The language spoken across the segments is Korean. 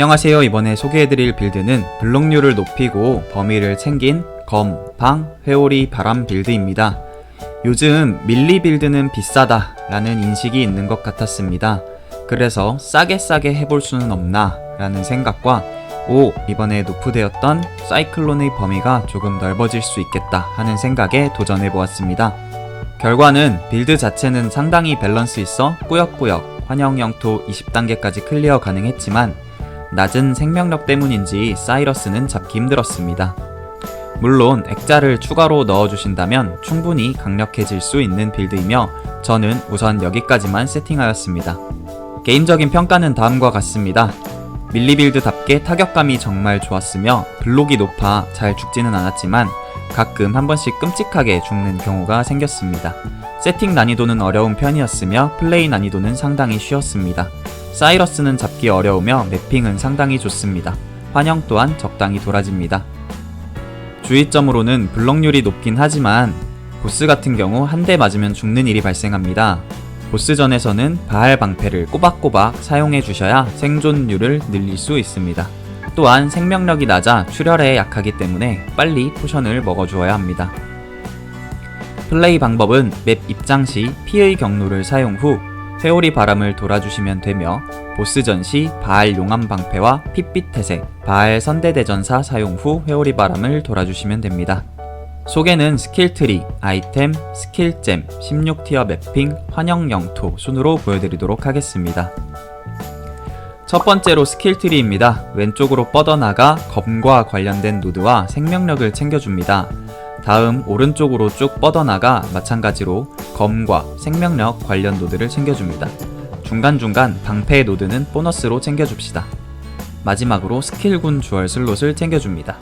안녕하세요. 이번에 소개해드릴 빌드는 블록률을 높이고 범위를 챙긴 검, 방, 회오리, 바람 빌드입니다. 요즘 밀리 빌드는 비싸다 라는 인식이 있는 것 같았습니다. 그래서 싸게 싸게 해볼 수는 없나 라는 생각과 오, 이번에 노프되었던 사이클론의 범위가 조금 넓어질 수 있겠다 하는 생각에 도전해보았습니다. 결과는 빌드 자체는 상당히 밸런스 있어 꾸역꾸역 환영 영토 20단계까지 클리어 가능했지만 낮은 생명력 때문인지 사이러스는 잡기 힘들었습니다. 물론 액자를 추가로 넣어주신다면 충분히 강력해질 수 있는 빌드이며 저는 우선 여기까지만 세팅하였습니다. 개인적인 평가는 다음과 같습니다. 밀리빌드답게 타격감이 정말 좋았으며 블록이 높아 잘 죽지는 않았지만 가끔 한 번씩 끔찍하게 죽는 경우가 생겼습니다. 세팅 난이도는 어려운 편이었으며 플레이 난이도는 상당히 쉬웠습니다. 사이러스는 잡기 어려우며 매핑은 상당히 좋습니다. 환영 또한 적당히 돌아집니다. 주의점으로는 블럭률이 높긴 하지만 보스 같은 경우 한 대 맞으면 죽는 일이 발생합니다. 보스전에서는 바알 방패를 꼬박꼬박 사용해 주셔야 생존율을 늘릴 수 있습니다. 또한 생명력이 낮아 출혈에 약하기 때문에 빨리 포션을 먹어주어야 합니다. 플레이 방법은 맵 입장 시 피의 경로를 사용 후 회오리 바람을 돌아주시면 되며 보스전 시 바알 용암 방패와 핏빛 태세, 바알 선대 대전사 사용 후 회오리 바람을 돌아주시면 됩니다. 소개는 스킬 트리, 아이템, 스킬잼, 16티어 매핑, 환영 영토 순으로 보여드리도록 하겠습니다. 첫 번째로 스킬 트리입니다. 왼쪽으로 뻗어나가 검과 관련된 노드와 생명력을 챙겨줍니다. 다음 오른쪽으로 쭉 뻗어나가 마찬가지로 검과 생명력 관련 노드를 챙겨줍니다. 중간중간 방패 노드는 보너스로 챙겨줍시다. 마지막으로 스킬군 주얼 슬롯을 챙겨줍니다.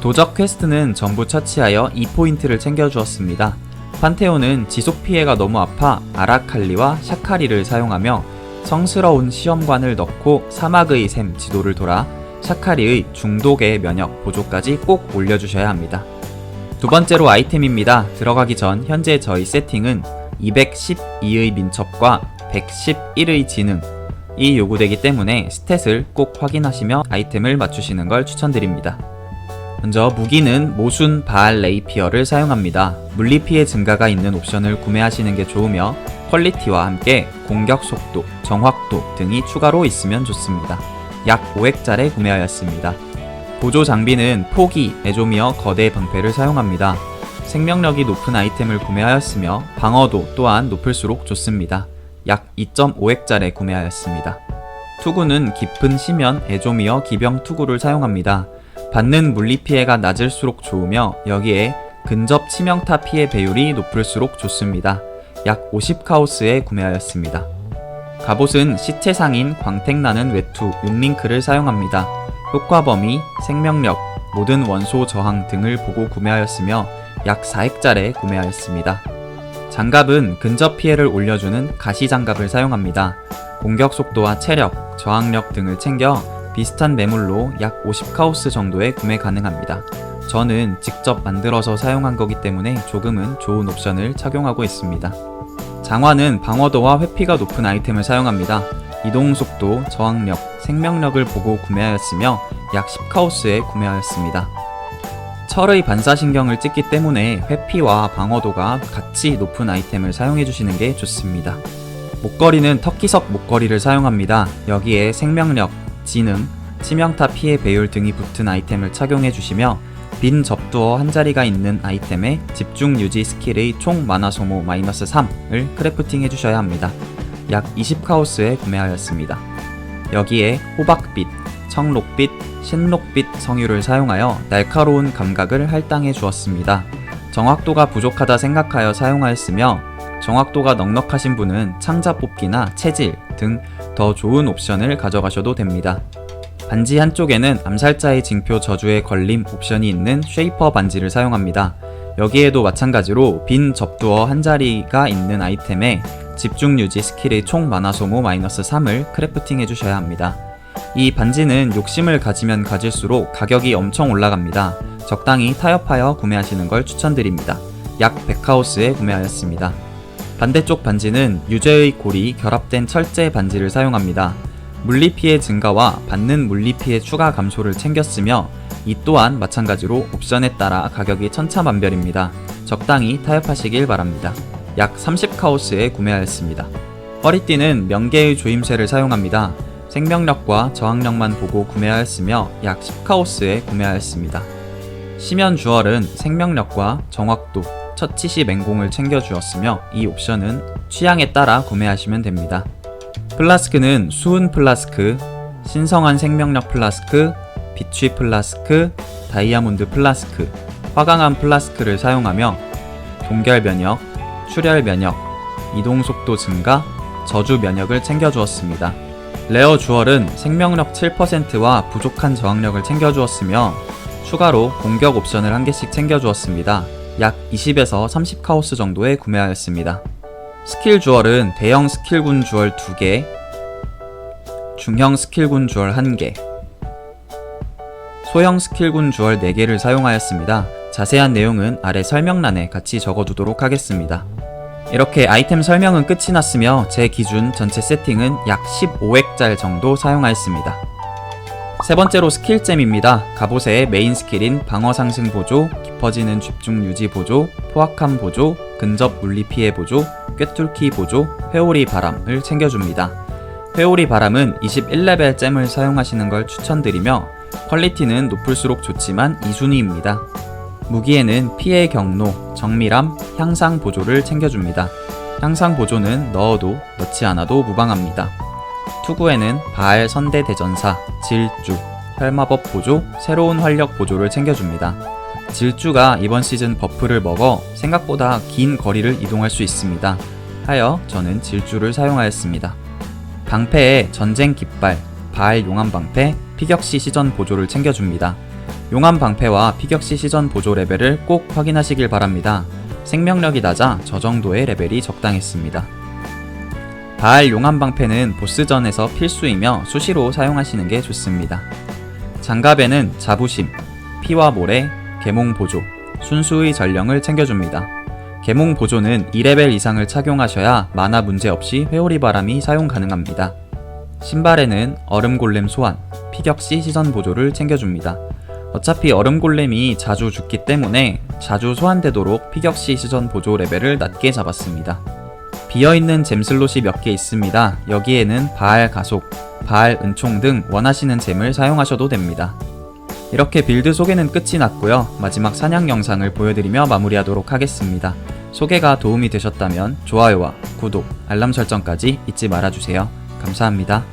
도적 퀘스트는 전부 처치하여 2포인트를 챙겨주었습니다. 판테온은 지속 피해가 너무 아파 아라칼리와 샤카리를 사용하며 성스러운 시험관을 넣고 사막의 샘 지도를 돌아 샤카리의 중독의 면역 보조까지 꼭 올려주셔야 합니다. 두 번째로 아이템입니다. 들어가기 전 현재 저희 세팅은 212의 민첩과 111의 지능 이 요구되기 때문에 스탯을 꼭 확인하시며 아이템을 맞추시는 걸 추천드립니다. 먼저 무기는 모순 바알 레이피어를 사용합니다. 물리 피해 증가가 있는 옵션을 구매하시는 게 좋으며 퀄리티와 함께 공격 속도, 정확도 등이 추가로 있으면 좋습니다. 약 5획짜리 구매하였습니다. 보조 장비는 포기, 에조미어 거대 방패를 사용합니다. 생명력이 높은 아이템을 구매하였으며 방어도 또한 높을수록 좋습니다. 약 2.5획짜리 구매하였습니다. 투구는 깊은 심연 에조미어 기병 투구를 사용합니다. 받는 물리 피해가 낮을수록 좋으며 여기에 근접 치명타 피해 배율이 높을수록 좋습니다. 약 50카오스에 구매하였습니다. 갑옷은 시체 상인 광택나는 외투 윤링크를 사용합니다. 효과 범위, 생명력, 모든 원소 저항 등을 보고 구매하였으며 약 4획짜리 구매하였습니다. 장갑은 근접 피해를 올려주는 가시 장갑을 사용합니다. 공격 속도와 체력, 저항력 등을 챙겨 비슷한 매물로 약 50카오스 정도에 구매 가능합니다. 저는 직접 만들어서 사용한 거기 때문에 조금은 좋은 옵션을 착용하고 있습니다. 장화는 방어도와 회피가 높은 아이템을 사용합니다. 이동 속도, 저항력, 생명력을 보고 구매하였으며 약 10카오스에 구매하였습니다. 철의 반사신경을 찍기 때문에 회피와 방어도가 같이 높은 아이템을 사용해 주시는 게 좋습니다. 목걸이는 터키석 목걸이를 사용합니다. 여기에 생명력, 지능, 치명타 피해 배율 등이 붙은 아이템을 착용해 주시며 빈 접두어 한 자리가 있는 아이템에 집중 유지 스킬의 총 만화 소모 마이너스 3을 크래프팅 해주셔야 합니다. 약 20카오스에 구매하였습니다. 여기에 호박빛, 청록빛, 신록빛 성유를 사용하여 날카로운 감각을 할당해 주었습니다. 정확도가 부족하다 생각하여 사용하였으며 정확도가 넉넉하신 분은 창자 뽑기나 체질 등 더 좋은 옵션을 가져가셔도 됩니다. 반지 한쪽에는 암살자의 징표 저주에 걸림 옵션이 있는 쉐이퍼 반지를 사용합니다. 여기에도 마찬가지로 빈 접두어 한 자리가 있는 아이템에 집중 유지 스킬의 총 만화 소모 마이너스 3을 크래프팅 해주셔야 합니다. 이 반지는 욕심을 가지면 가질수록 가격이 엄청 올라갑니다. 적당히 타협하여 구매하시는 걸 추천드립니다. 약 100카오스에 구매하였습니다. 반대쪽 반지는 유제의 골이 결합된 철제 반지를 사용합니다. 물리 피해 증가와 받는 물리 피해 추가 감소를 챙겼으며 이 또한 마찬가지로 옵션에 따라 가격이 천차만별입니다. 적당히 타협하시길 바랍니다. 약 30카오스에 구매하였습니다. 허리띠는 명계의 조임쇠를 사용합니다. 생명력과 저항력만 보고 구매하였으며 약 10카오스에 구매하였습니다. 시면 주얼은 생명력과 정확도, 처치시 맹공을 챙겨주었으며 이 옵션은 취향에 따라 구매하시면 됩니다. 플라스크는 수은 플라스크, 신성한 생명력 플라스크, 비취 플라스크, 다이아몬드 플라스크, 화강암 플라스크를 사용하며 동결 면역, 출혈 면역, 이동 속도 증가, 저주 면역을 챙겨주었습니다. 레어 주얼은 생명력 7%와 부족한 저항력을 챙겨주었으며 추가로 공격 옵션을 한 개씩 챙겨주었습니다. 약 20에서 30 카오스 정도에 구매하였습니다. 스킬 주얼은 대형 스킬군 주얼 2개, 중형 스킬군 주얼 1개, 소형 스킬군 주얼 4개를 사용하였습니다. 자세한 내용은 아래 설명란에 같이 적어두도록 하겠습니다. 이렇게 아이템 설명은 끝이 났으며 제 기준 전체 세팅은 약 15획짤 정도 사용하였습니다. 세 번째로 스킬잼입니다. 갑옷의 메인 스킬인 방어 상승 보조, 깊어지는 집중 유지 보조, 포악함 보조, 근접 물리 피해 보조, 꿰뚫기 보조, 회오리 바람을 챙겨줍니다. 회오리 바람은 21레벨 잼을 사용하시는 걸 추천드리며 퀄리티는 높을수록 좋지만 2순위입니다. 무기에는 피해 경로, 정밀함, 향상 보조를 챙겨줍니다. 향상 보조는 넣어도 넣지 않아도 무방합니다. 투구에는 바알 선대 대전사, 질주, 혈마법 보조, 새로운 활력 보조를 챙겨줍니다. 질주가 이번 시즌 버프를 먹어 생각보다 긴 거리를 이동할 수 있습니다. 하여 저는 질주를 사용하였습니다. 방패에 전쟁 깃발, 바알 용암 방패, 피격시 시전 보조를 챙겨줍니다. 용암 방패와 피격시 시전 보조 레벨을 꼭 확인하시길 바랍니다. 생명력이 낮아 저 정도의 레벨이 적당했습니다. 바알 용암 방패는 보스전에서 필수이며 수시로 사용하시는 게 좋습니다. 장갑에는 자부심, 피와 모래, 계몽 보조, 순수의 전령을 챙겨줍니다. 계몽 보조는 2레벨 이상을 착용하셔야 만화 문제 없이 회오리 바람이 사용 가능합니다. 신발에는 얼음 골렘 소환, 피격시 시선 보조를 챙겨줍니다. 어차피 얼음 골렘이 자주 죽기 때문에 자주 소환되도록 피격시 시전 보조 레벨을 낮게 잡았습니다. 비어있는 잼 슬롯이 몇 개 있습니다. 여기에는 바알 가속, 바알 은총 등 원하시는 잼을 사용하셔도 됩니다. 이렇게 빌드 소개는 끝이 났고요. 마지막 사냥 영상을 보여드리며 마무리하도록 하겠습니다. 소개가 도움이 되셨다면 좋아요와 구독, 알람 설정까지 잊지 말아주세요. 감사합니다.